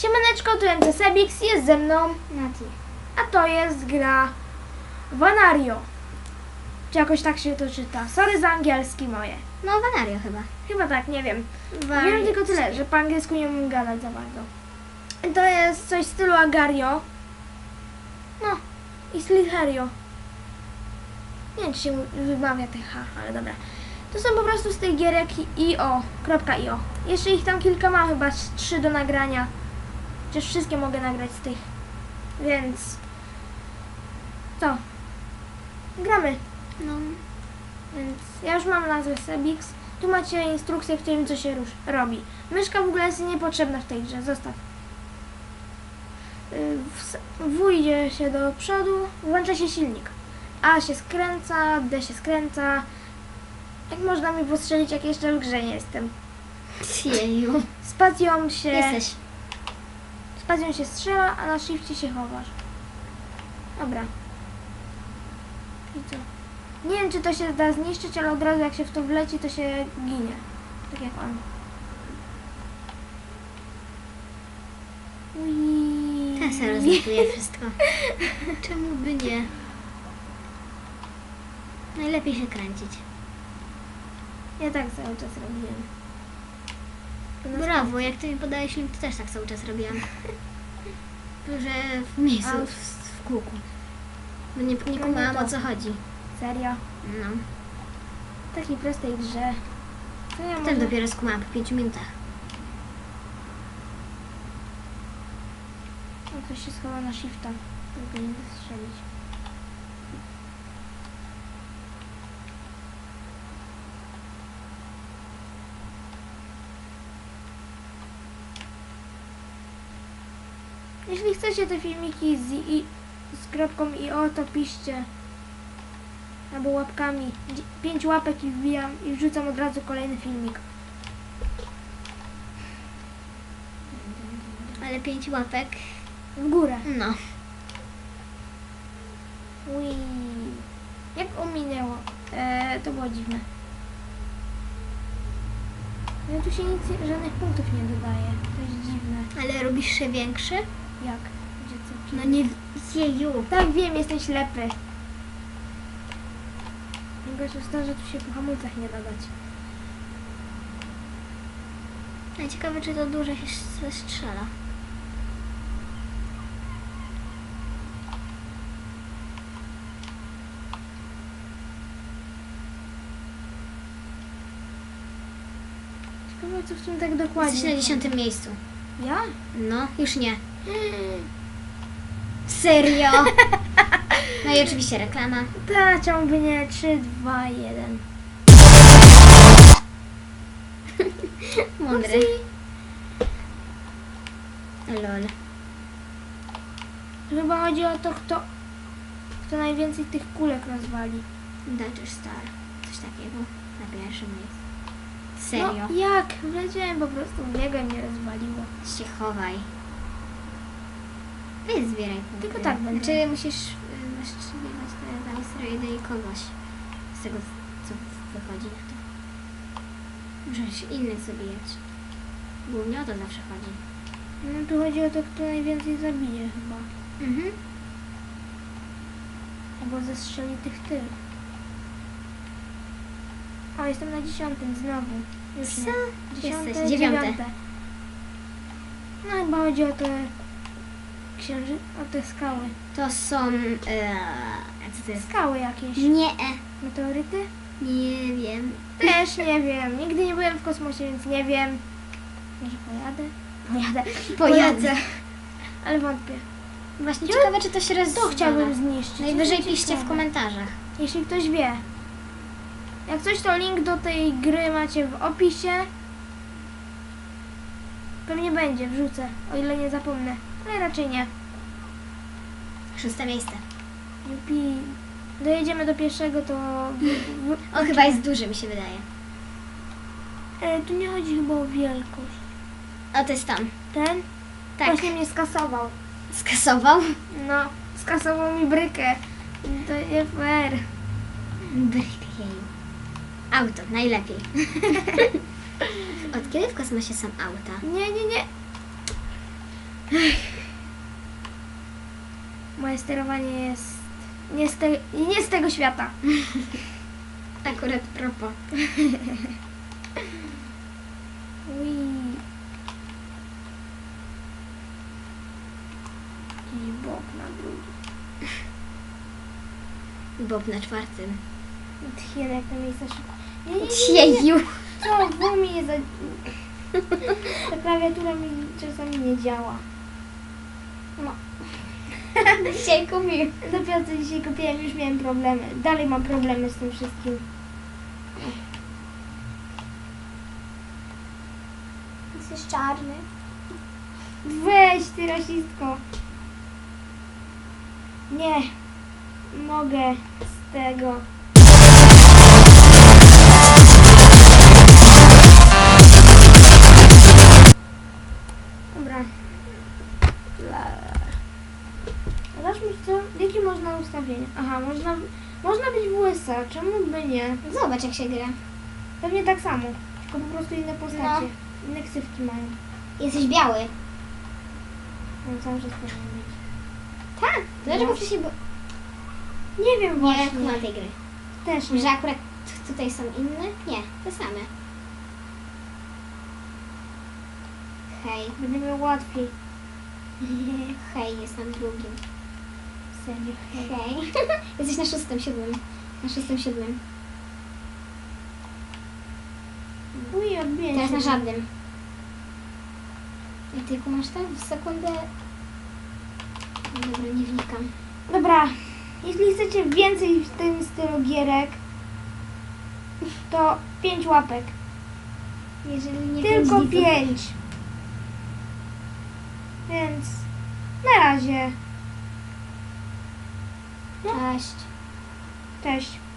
Siemaneczko, tu MC Sebix, jest ze mną, Nati. a to jest gra Vanario. Czy jakoś tak się to czyta? Sorry za angielski moje. No, Vanario chyba. Chyba tak, nie wiem. Wiem tylko tyle, że po angielsku nie umiem gadać za bardzo. To jest coś w stylu Agario. No, i Slitherio. Nie wiem, czy się wymawia tych H, ale dobra. To są po prostu z tych gierek IO, kropka .io. Jeszcze ich tam kilka mam, chyba trzy do nagrania. Chociaż wszystkie mogę nagrać z tych. Więc... Co? Gramy. No, Więc ja już mam nazwę Sebix. Tu macie instrukcję, w którym co się rusz, robi. Myszka w ogóle jest niepotrzebna w tej grze, zostaw. Y, w- W idzie się do przodu, włącza się silnik. A się skręca, D się skręca. Jak można mi postrzelić, jak jeszcze w grze nie jestem? jeju. Spacją się, Jesteś. Spacją się strzela, a na shifcie się chowasz. Dobra. I co? Nie wiem, czy to się da zniszczyć, ale od razu jak się w to wleci, to się ginie. Tak jak on. Ui. Ten se rozlatuje wszystko. Czemu by nie? Najlepiej się kręcić. Ja tak cały czas robiłem. Na Brawo, jak ty mi podajesz link, to też tak cały czas robiłam. Że w miejscu, A. w, w kółku. Bo nie, nie No nie kumałam o co chodzi. Serio? No. W takiej prostej grze. To ja Potem może... dopiero skumałam po 5 minutach. O, ktoś się schował na shifta. Żeby nie wystrzelić. Jeśli chcecie te filmiki z, i, z kropką i o, to piszcie. Albo łapkami. Dzie- Pięć łapek i wbijam i wrzucam od razu kolejny filmik. Ale 5 łapek. W górę. No. Ui. Jak ominęło? E, to było dziwne. Ale tu się nic, żadnych punktów nie dodaje. To jest dziwne. Ale robisz się większy? Jak? Gdzie co? No nie. Jeju. Tak wiem, jestem ślepy. Najgorsze jest to, że tu się po hamulcach nie da dać. A ciekawe, czy to duże się strzela. Ciekawe, co w tym tak dokładnie. Jesteś na dziesiątym miejscu. Ja? No, już nie. Serio? No i oczywiście reklama. Ta, ciągle nie. 3, 2, 1. Mądry. Lol. Chyba chodzi o to, kto, kto najwięcej tych kulek rozwali. Dodger Star. Coś takiego. Na pierwszym miejscu. Serio? No, jak? Wleciałem po prostu, biegłem mnie rozwaliło. Się chowaj. Weź zbieraj punkty. Tylko tak będę. Znaczy musisz naszczeliwać te asteroidy i kogoś. Z tego co wychodzi na to. Możesz innych zabijać. Głównie o to zawsze chodzi. No tu chodzi o to, kto najwięcej zabije chyba. Mhm. Albo zestrzeli tych tych. O, jestem na dziesiątym znowu. Już Co? nie. Dziesiąte, Jesteś, dziewiąte. No chyba chodzi o te księży... o te skały. To są... E, co to jest? Skały jakieś. Nie. Meteoryty? Nie wiem. Też nie wiem. Nigdy nie byłem w kosmosie, więc nie wiem. Może pojadę? Pojadę. Pojadę. Ale wątpię. Właśnie ciekawe, czy to się roz... To chciałbym zniszczyć. Najwyżej piszcie w ciekawa. komentarzach. Jeśli ktoś wie. Jak coś, to link do tej gry macie w opisie. Pewnie będzie, wrzucę, o ile nie zapomnę. Ale raczej nie. Szóste miejsce. Jupi. Dojedziemy do pierwszego, to... On chyba jest duży, mi się wydaje. E, tu nie chodzi chyba o wielkość. O, to jest tam. Ten? Tak. Właśnie mnie skasował. Skasował. No, skasował mi brykę. To nie fair. Bryk jej. Auto, najlepiej. Od kiedy w kosmosie są auta? Nie, nie, nie. Moje sterowanie jest nie z, te, nie z tego świata. Akurat propos. Ui. I bok na drugi. Bob na czwartym. Tchien, jak to miejsce szybko. Jeju. Co, bo mi nie za... Ta klawiatura mi czasami nie działa. No. Dzisiaj kupił. Dopiero co dzisiaj kupiłem, już miałem problemy. Dalej mam problemy z tym wszystkim. Jesteś czarny. Weź ty rasistko. Nie. Mogę z tego. Dobra. La. Mi co? Jakie można ustawienia? Aha, można, można być w USA. Czemu by nie? Zobacz jak się gra. Pewnie tak samo. Tylko po prostu inne postacie. Inne ksywki mają. Jesteś biały. No cały czas powinien być. Tak. Dlaczego No. wcześniej było... Nie wiem Nie, właśnie. kumam tej gry. Też nie. Że akurat tutaj są inne? Nie, te same. Hej. Będę miał łatwiej. Hej, jest na drugim. Serio. Hej. Jesteś na szóstym, siódmym. Na szóstym, siódmym. Uj, odbiję Teraz na żadnym. I ty kumasz tak w sekundę... Dobra, nie wnikam. Dobra, jeśli chcecie więcej w tym stylu gierek, to pięć łapek. Jeżeli nie Tylko pięć. Więc na razie. Cześć. Cześć.